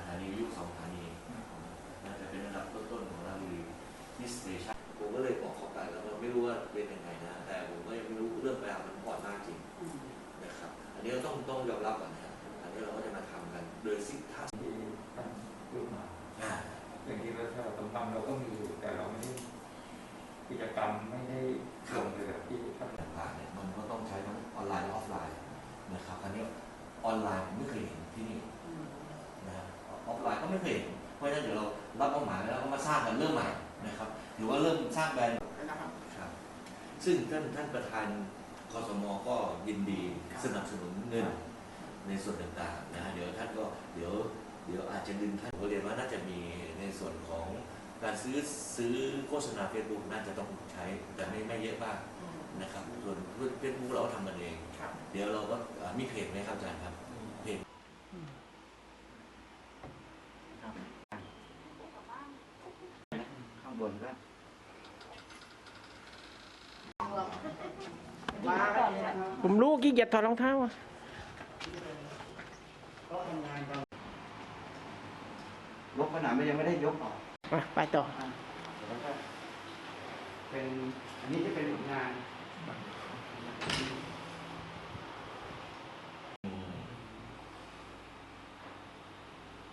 สถานีวิทยุสองสถานีน่าจะเป็นระดับต้นๆของราชบุรีที่สเตชันผมก็เลยบอกเขาไปแล้วก็ไม่รู้ว่าเป็นยังไงนะ แต่ผมก็ยังไม่รู้เรื่องราวมันก่อนมากจริงนะครับ อันนี้ก็ต้องต้องยอมรับก่อนนะครับอันนี้เราก็จะมาทำกันโดยสิ่งท่าที่ตั้งขึ้นมาอ่าอย่างที่เราถ้าเราทำเราก็มีอยู่แต่เราไม่ได้กิจกรรมไม่ได้ลงไปแบบที่ท่านต่างๆเนี่ยมันก็ต้องใช้ทั้ง แล้วก็มาสร้างกันเริ่มใหม่นะครับถือว่าเริ่มสร้างแบรนด์ครับ ซึ่งท่านท่านประธานคสมก็ยินดีสนับสนุนเงินในส่วนต่างๆนะฮะเดี๋ยวท่านก็เดี๋ยวเดี๋ยวอาจจะดึงท่านผมเรียนว่าน่าจะมีในส่วนของการซื้อซื้อโฆษณาเฟซบุ๊กน่าจะต้องใช้แต่ไม่ไม่เยอะมากนะครับส่วนเฟซบุ๊กเราก็ทำกันเอง เดี๋ยวเราก็เอ่อมีเพจไหมครับอาจารย์ครับ เพจ ข้างบนก็ผมรู้กี่เกียจถอดรองเท้าอะยกขนาดไม่ยังไม่ได้ยกออกไปต่อ เป็นอันนี้จะเป็นผลงาน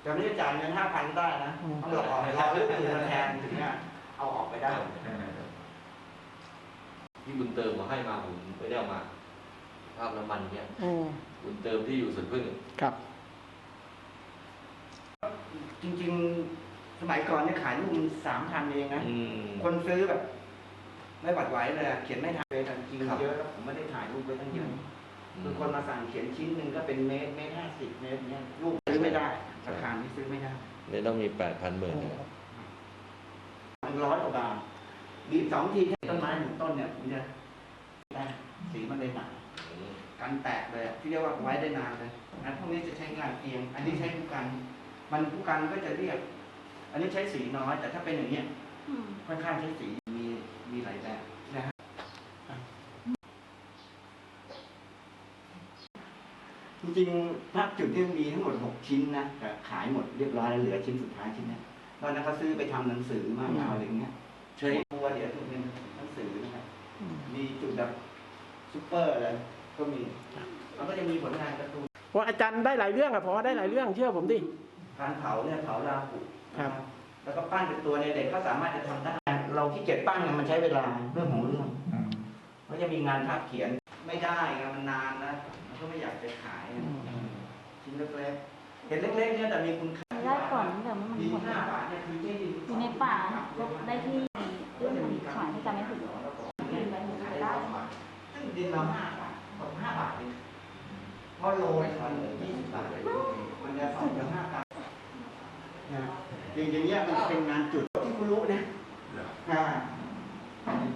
ตอนนี้จ่ายเงินห้าพันได้นะต้องหลอกออกเราเรื่องอื่นมาแทน ไปได้ที่บุญเติมมาให้มาผมไม่ได้เอามา ภาพน้ำมันเนี่ยอืมบุญเติมที่อยู่สวนพึ่งครับ จริง ๆ สมัยก่อนเนี่ยขายลูกมันสามพันเองนะอืมคนซื้อแบบ ไม่หวัดไหวเลยอะเขียนไม่ทันเลยจริงครับๆเยอะแล้วผมไม่ได้ถ่ายรูปไว้ตั้งเยอะคือคนมาสั่งเขียนชิ้นหนึ่งก็เป็นเมตรเมตรห้าสิบเมตรเนี้ยลูกซื้อไม่ได้ราคาที่ซื้อไม่ได้เนี่ยต้องมีแปดพันหมื่นมัน ร้อยกว่าบาทบีบสองทีแค่ต้นไม้หนึ่งต้นเนี่ยมันจะได้สีมันเลยหนากันแตกเลยที่เรียกว่าไว้ได้นานเลยอันพวกนี้จะใช้งานเอียง อันนี้ใช้ผู้กัน มันผู้กันก็จะเรียก อันนี้ใช้สีน้อย แต่ถ้าเป็นอย่างเนี้ยค่อนข้างใช้สีมีมีหลายแบบนะฮะจริงๆภาพจุดที่มีทั้งหมดหกชิ้นนะแต่ขายหมดเรียบร้อยแล้วเหลือชิ้นสุดท้ายชิ้นนี้ ตอนนั้นเขาซื้อไปทำหนังสือมากเอาอะไรอย่างเงี้ยใช่ตัวเดี๋ยวจะเป็นหนังสือนะครับมีจุดแบบซุปเปอร์เลยก็มีแล้วก็จะมีผลงานการ์ตูนว่าอาจารย์ได้หลายเรื่องอะผมว่าได้หลายเรื่องเชื่อผมดิการเผาเนี่ยเผาราหุครับ แล้วก็ปั้นเป็นตัวในเด็กก็สามารถจะทำได้เราขี้เกียจปั้นเนี่ยมันใช้เวลาเรื่องของเรื่องก็จะมีงานภาพเขียนไม่ได้ไงมันนานนะมันก็ไม่อยากจะขายชิ้นเล็กๆเห็นเล็กๆเนี่ยแต่มีคุณค่า ได้ก่อนเดี๋ยวมันมีหมดอยู่ในป่าก็ได้ที่เรื่องมันขายที่จำไม่ผิดมีใบหมูได้ซึ่งดินเราห้าบาทตกห้าบาทเองเพราะโลเนี่ยมันยี่สิบบาทเลยมันจะสองถึงห้าบาทนะอย่างอย่างเงี้ยมันเป็นงานจุดที่คุณรู้นะอ่า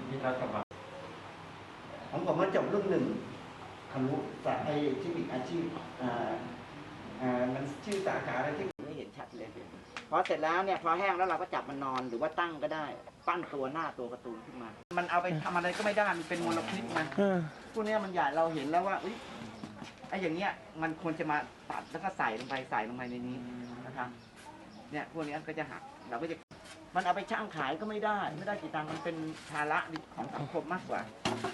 ที่รัฐบาลของผมมันจบรุ่นหนึ่งทะลุสายไอ้เทคนิคอาชีพอ่าอ่ามันชื่อสาขาอะไรที่ เลยพอเสร็จแล้วเนี่ยพอแห้งแล้วเราก็จับมันนอนหรือว่าตั้งก็ได้ปั้นตัวหน้าตัวการ์ตูนขึ้นมา มันเอาไปทำอะไรก็ไม่ได้มันเป็นมลพิษนเออพวกเนี้ยมันใหญ่เราเห็นแล้วว่าอุ๊ยไอ้อย่างเงี้ยมันควรจะมาตัดแล้วก็ใส่ลงไปใส่ลงไปในนี้นะครับเนี่ยพวกเนี้ยก็จะหักเราก็จะมันเอาไปช่างขายก็ไม่ได้ ไม่ได้กี่ตังค์มันเป็นภาระของสังคมมากกว่า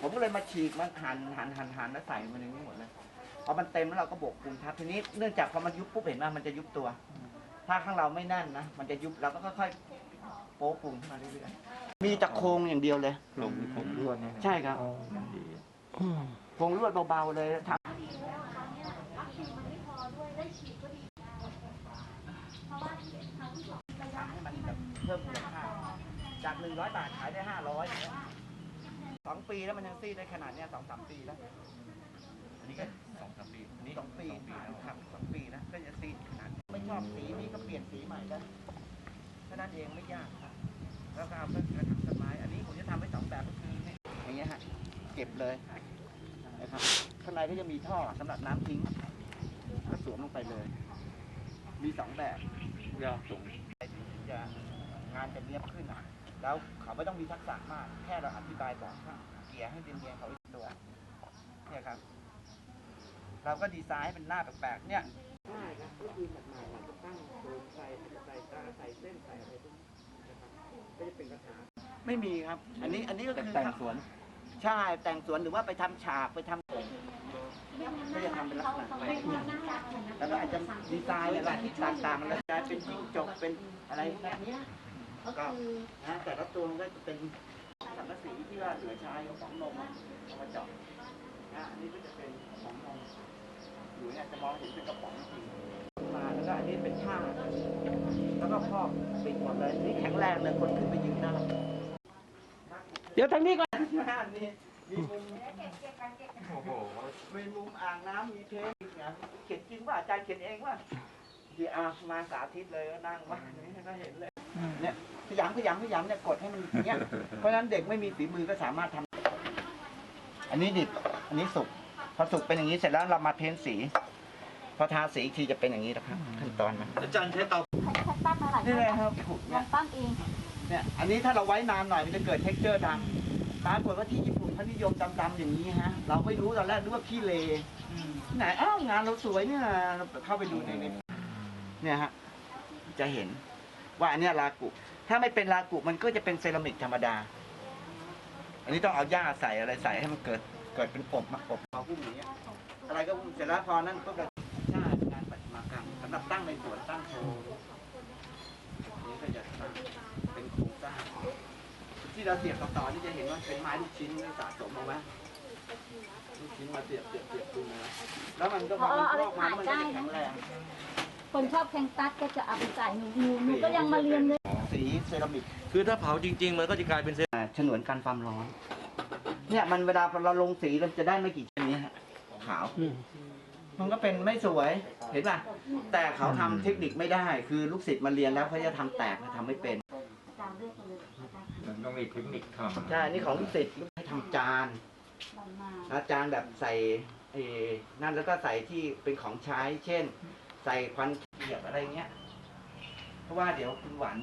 ผมก็เลยมาฉีกมันหันหันหันหันแล้วใส่มันในนี้หมดเลยพอมันเต็มแล้วเราก็โบกปูนทับทีนี้เนื่องจากพอมันยุบปุ๊บเห็นไหมมันจะยุบตัว ถ้าข้างเราไม่แน่นนะ มันจะยุบเราก็ค่อยๆโป๊ะปูนขึ้นมาเรื่อยๆ มีแต่โครงอย่างเดียวเลย ลงผมรวดเนี่ยใช่ครับอ๋อมันดีอืมโครงลวดเบาๆเลยทดีแล้วตอนนี้วัคซีนมันไม่พอด้วยได้ฉีดก็ดีเพราะว่าที่ครั้งที่สองระยะำให้มันแบบเพิ่มมูลค่า จากหนึ่งร้อยบาทขายได้ห้าร้อยสองปีแล้วมันยังซีดได้ขนาดเนี้ยสองสามปีแล้ว อันนี้ก็สองสามปีอันนี้สองปีครับสองปีนะก็จะซีดขนาดนี้ไม่ ชอบสีนี้ก็เปลี่ยนสีใหม่ได้แค่นั้นเองไม่ยากครับแล้วก็เอาต้นกระถางต้นไม้ อันนี้ผมจะทำไว้สองแบบก็คือเนี่ยอย่างเงี้ยฮะเก็บเลยนะครับข้างในก็จะมีท่อสำหรับน้ำทิ้งก็สวมลงไปเลย มีสองแบบยากตรงงจะงานจะเนียบขึ้นอะแล้วเขาไม่ต้องมีทักษะมาก แค่เราอธิบายบอกว่าเกียร์ให้เรียนๆเขาอีกตัวเนี่ยครับ เราก็ดีไซน์ให้เป็นหน้าแปลกๆเนี่ย ก็คือแบบใหม่ก็ตั้งโดยใส่ใส่ตาใส่เส้นใส่อะไรพวกนี้นะครับก็จะเป็นกระถางไม่มีครับ อันนี้อันนี้ก็คือแต่งสวน ใช่แต่งสวนหรือว่าไปทำฉากไปทำก็จะทำเป็นลักษณะแปลกแล้วก็อาจจะดีไซน์อะไรที่ต่างๆแล้วกลายเป็นจิ้งจกเป็นอะไรแบบเนี้ยก็คือนะแต่ละตัวมันก็จะเป็นสังกะสีที่ว่าเหลือใช้ของนมเอามาเจาะนะอันนี้ก็จะเป็นของนมอยู่เนี่ยจะมองเห็นเป็นกระป๋องจริงมาแล้วก็ อันนี้เป็นผ้าแล้วก็ครอบปิดหมดเลยนี่แข็งแรงเลยคนขึ้นไปยืนได้เดี๋ยวทางนี้ก่อนอันนี้มีมุมโอ้โหมีมุมอ่างน้ำมีเทปนะเขียนจริงว่าอาจารย์เขียนเองว่าเดี๋ยวอามาสาธิตเลยก็นั่งว่านี่ก็เห็นเลยเนี่ยพยายามพยายามพยายามเนี่ยกดให้มันอย่างเงี้ยเพราะฉะนั้นเด็กไม่มีฝีมือก็สามารถทำอันนี้ดิบอันนี้สุกพอสุกเป็นอย่างนี้เสร็จแล้วเรามาเพ้นสี พอทาสีอีกทีจะเป็นอย่างนี้นะครับขั้นตอนมันอาจารย์ใช้เตาใช้ตั้งเท่าไหร่นี่เลยครับลองตั้งเองเนี่ยอันนี้ถ้าเราไว้นานหน่อยมันจะเกิดเท็กเจอร์ดำปรากฏว่าที่ญี่ปุ่นเขานิยมดำๆอย่างนี้ฮะ เราไม่รู้ตอนแรกนึกว่าขี้เลที่ไหนอ้าวงานเราสวยเนี่ยเราเข้าไปดูในเน็ตเนี่ยฮะจะเห็นว่าอันเนี้ยลากุ ถ้าไม่เป็นลากุมันก็จะเป็นเซรามิกธรรมดา อันนี้ต้องเอาหญ้าใส่อะไรใส่ให้มันเกิดเกิดเป็นอบมาอบเอาหุ้มอย่างเงี้ยอะไรก็หุ้มเสร็จแล้วพอนั่นก็จะใช่งานประติ มากรรมสำหรับตั้งในสวนตั้งโชว์อันนี้ก็จะตั้งเป็นโครงสร้างที่เราเสียบต่อๆนี่จะเห็นว่าเป็นไม้ลูกชิ้นที่สะสมเอาไว้ลูกชิ้นมาเสียบเสียบเสียบตรงนี้แล้วมันก็พอมันงอกมามันก็จะแข็งแรงคนชอบแข่งตัดก็จะเอาไปใส่หนูหนูหนูก็ยังมาเรียนเลยสีเซรามิก คือถ้าเผาจริง ๆ มันก็จะกลายเป็นเซอ่าฉนวนกันความร้อน เนี่ยมันเวลาเราลงสีเราจะได้ไม่กี่ชนิดฮะขาวอืมมันก็เป็นไม่สวย เห็นป่ะ แต่เขาทำเทคนิคไม่ได้ คือลูกศิษย์มาเรียนแล้วเขาจะทำแตกเขาทำไม่เป็นอาจารย์เลือกมาเลยอาจารย์มันต้องมีเทคนิคทำใช่ นี่ของลูกศิษย์ให้ทำจานบันมาอาจารย์แบบใส่เออนั่นแล้วก็ใส่ที่เป็นของใช้ เช่น ใส่ควันเกียบอะไรเงี้ย เพราะว่าเดี๋ยวคุณหวาน